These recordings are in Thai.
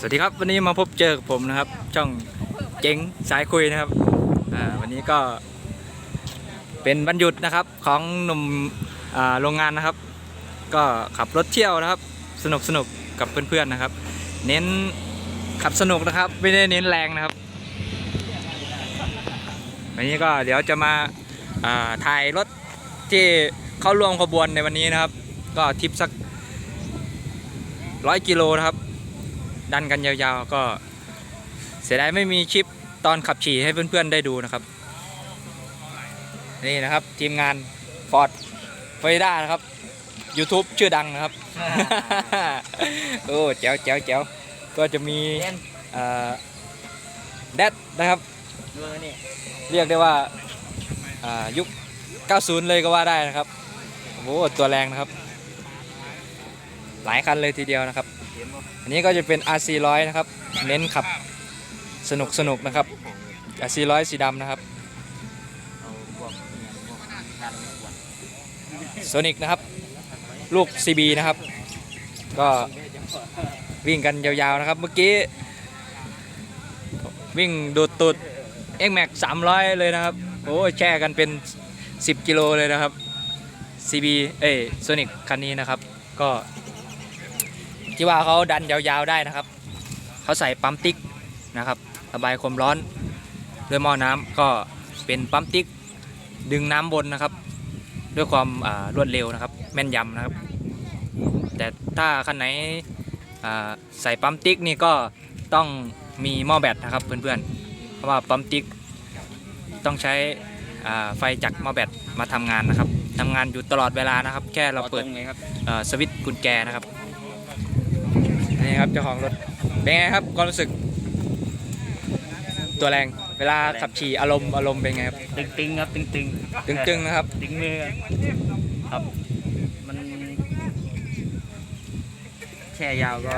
สวัสดีครับวันนี้มาพบเจอกับผมนะครับ ช่องเจ๋งสายคุยนะครับอ่าวันนี้ก็เป็นวันหยุดนะครับของหนุ่มอ่าโรงงานนะครับ ก็ขับรถเที่ยวนะครับ สนุกสนุกกับเพื่อนๆนะครับ เน้นขับสนุกนะครับ ไม่ได้เน้นแรงนะครับ วันนี้ก็เดี๋ยวจะมาอ่าถ่ายรถที่เข้าร่วมขบวนในวันนี้นะครับ ก็ทริปสักร้อยกิโลนะครับ ดันกันยาวๆ ก็เสียดายไม่มีคลิปตอนขับขี่ให้เพื่อนๆได้ดูนะครับ นี่นะครับทีมงาน Ford f l o r i d a นะครับ YouTube ชื่อดังนะครับ โอ้แจ๋วแจ๋วแจ๋วก็จะมีแดดนะครับดูนี่เรียกได้ว่าอ่ายุค 90 เลยก็ว่าได้นะครับโอ้โหตัวแรงนะครับ หลายคันเลยทีเดียวนะครับ อันนี้ก็จะเป็น RC 100 นะครับ เน้นขับสนุกสนุกนะครับ RC 100 สีดำนะครับโซนิกนะครับ ลูก CB นะครับ ก็วิ่งกันยาวๆนะครับ เมื่อกี้ วิ่งดูดตุด x m a x 300เลยนะครับ โอ้แช่กันเป็น 10 กิโลเลยนะครับ CB เอ้ยโซนิกคันนี้นะครับ ก็ ที่ว่าเขาดันยาวๆได้นะครับเขาใส่ปั๊มติ๊กนะครับระบายความร้อนด้วยหม้อน้ำก็เป็นปั๊มติ๊กดึงน้ำบนนะครับ ด้วยความอ่ารวดเร็วนะครับ แม่นยำนะครับ แต่ถ้าคันไหนอ่าใส่ปั๊มติ๊กนี่ก็ต้องมีหม้อแบตนะครับเพื่อนๆ เพราะว่าปั๊มติ๊กต้องใช้อ่าไฟจากหม้อแบตมาทำงานนะครับทำงานอยู่ตลอดเวลานะครับ แค่เราเปิดตรงเลยครับเอ่อสวิตช์กุญแจนะครับ นี่ครับเจ้าของรถ เป็นไงครับความรู้สึก ตัวแรง เวลาขับขี่อารมณ์อารมณ์เป็นไงครับ ตึงตึงๆครับตึงตึงตึงๆนะครับ ตึงมือครับ มันแช่ยาวก็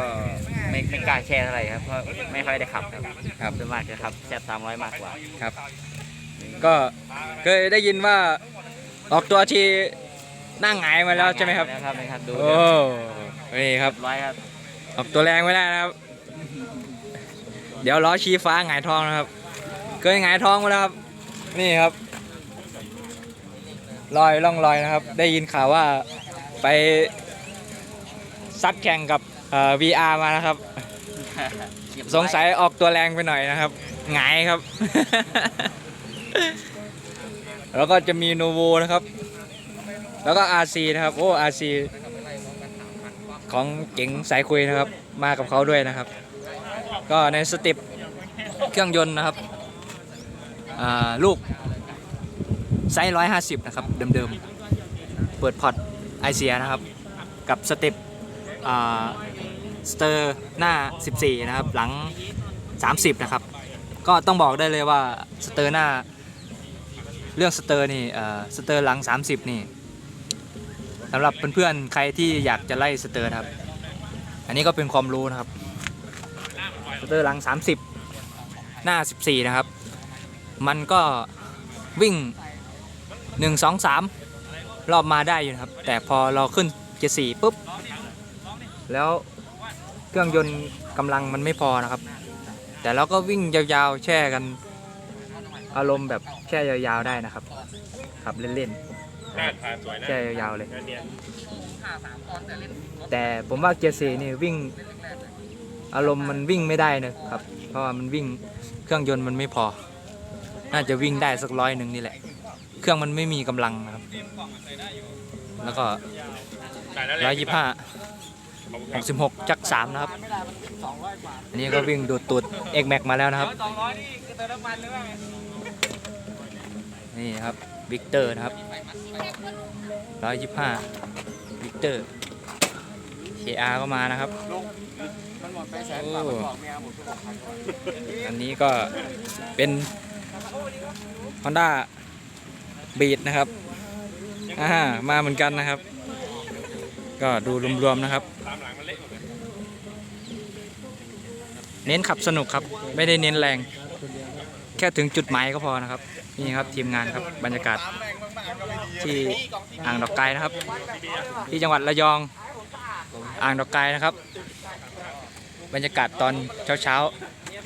ไม่ไม่กล้าแช่เท่าไหร่ครับเพราะไม่ค่อยได้ขับครับครับ ส่วนมากจะขับแช่สามร้อยมากกว่าครับ ก็เคยได้ยินว่าออกตัวทีนั่งหงายมาแล้วใช่ไหมครับ นะครับนะครับดูโอ้ นี่ครับ ร้อยครับ ออกตัวแรงไม่ได้นะครับ เดี๋ยวล้อชี้ฟ้าหงายท้องนะครับ เคยหงายท้องมาแล้วครับ นี่ครับลอยล่องลอยนะครับ ได้ยินข่าวว่าไปซัดแข่งกับเอ่อ VR มานะครับ สงสัยออกตัวแรงไปหน่อยนะครับหงายครับ แล้วก็จะมีโนโวนะครับ แล้วก็ RC นะครับ โอ้ RC ของเจ๋งสายคุยนะครับ มากับเขาด้วยนะครับ ก็ในสเติปเครื่องยนต์นะครับลูกไซส์ร้อยห้าสิบนะครับเดิมๆ เปิดพอร์ตไอเสียนะครับ กับสเต็ปสเตอร์หน้า 14 นะครับ หลัง 30 นะครับ ก็ต้องบอกได้เลยว่าสเตอร์หน้า เรื่องสเตอร์นี่สเตอร์หลัง 30 นี่ สำหรับเพื่อนๆใครที่อยากจะไล่สเตอร์ครับ อันนี้ก็เป็นความรู้นะครับสเตอร์หลัง 30 หน้า 14 นะครับ มันก็วิ่ง 1 2 3 รอบมาได้อยู่นะครับ แต่พอเราขึ้นเกียร์4ปุ๊บ แล้วเครื่องยนต์กำลังมันไม่พอนะครับ แต่เราก็วิ่งยาวๆ แช่กัน อารมณ์แบบแช่ยาวๆได้นะครับขับเล่นๆ แช่ยาวๆเลยแต่ผมว่าเกียร์สี่นี่วิ่งอารมณ์มันวิ่งไม่ได้นะครับ เพราะว่ามันวิ่งเครื่องยนต์มันไม่พอ น่าจะวิ่งได้สักร้อยหนึ่งนี่แหละ เครื่องมันไม่มีกำลังนะครับ แล้วก็ร้อยยี่ห้าหกสิบหกจักสามนะครับอันนี้ก็วิ่งดูดตูดเอกแม็กมาแล้วนะครับนี่ครั บวิกเตอร์นะครับร้อยยี่ห้าวิกเตอร์ KR ก็มานะครับมันหมดไปแสนโอ้กว่ามันบอกเมียผมอันนี้ก็เป็น Honda Beat นะครับอ่ามาเหมือนกันนะครับ ก็ดูรวมๆนะครับ เน้นขับสนุกครับ ไม่ได้เน้นแรง แค่ถึงจุดหมายก็พอนะครับ นี่ครับทีมงานครับบรรยากาศที่อ่างดอกไกนะครับ ที่จังหวัดระยองอ่างดอกไกนะครับ บรรยากาศตอนเช้า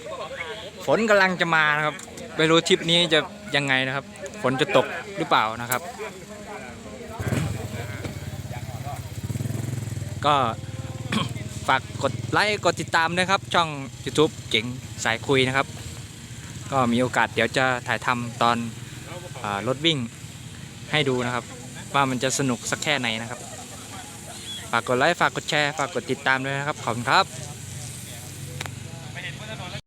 ๆฝนกำลังจะมานะครับไม่รู้ทริปนี้จะยังไงนะครับ ฝนจะตกหรือเปล่านะครับ ก็ฝากกดไลค์กดติดตามนะครับ ช่อง YouTube เจ๋งสายคุยนะครับ ก็มีโอกาสเดี๋ยวจะถ่ายทำตอนอรถวิ่งให้ดูนะครับ ว่ามันจะสนุกสักแค่ไหนนะครับ ฝากกดไลค์ฝากกดแชร์ฝากกดติดตามด้วยนะครับ ขอบคุณครับ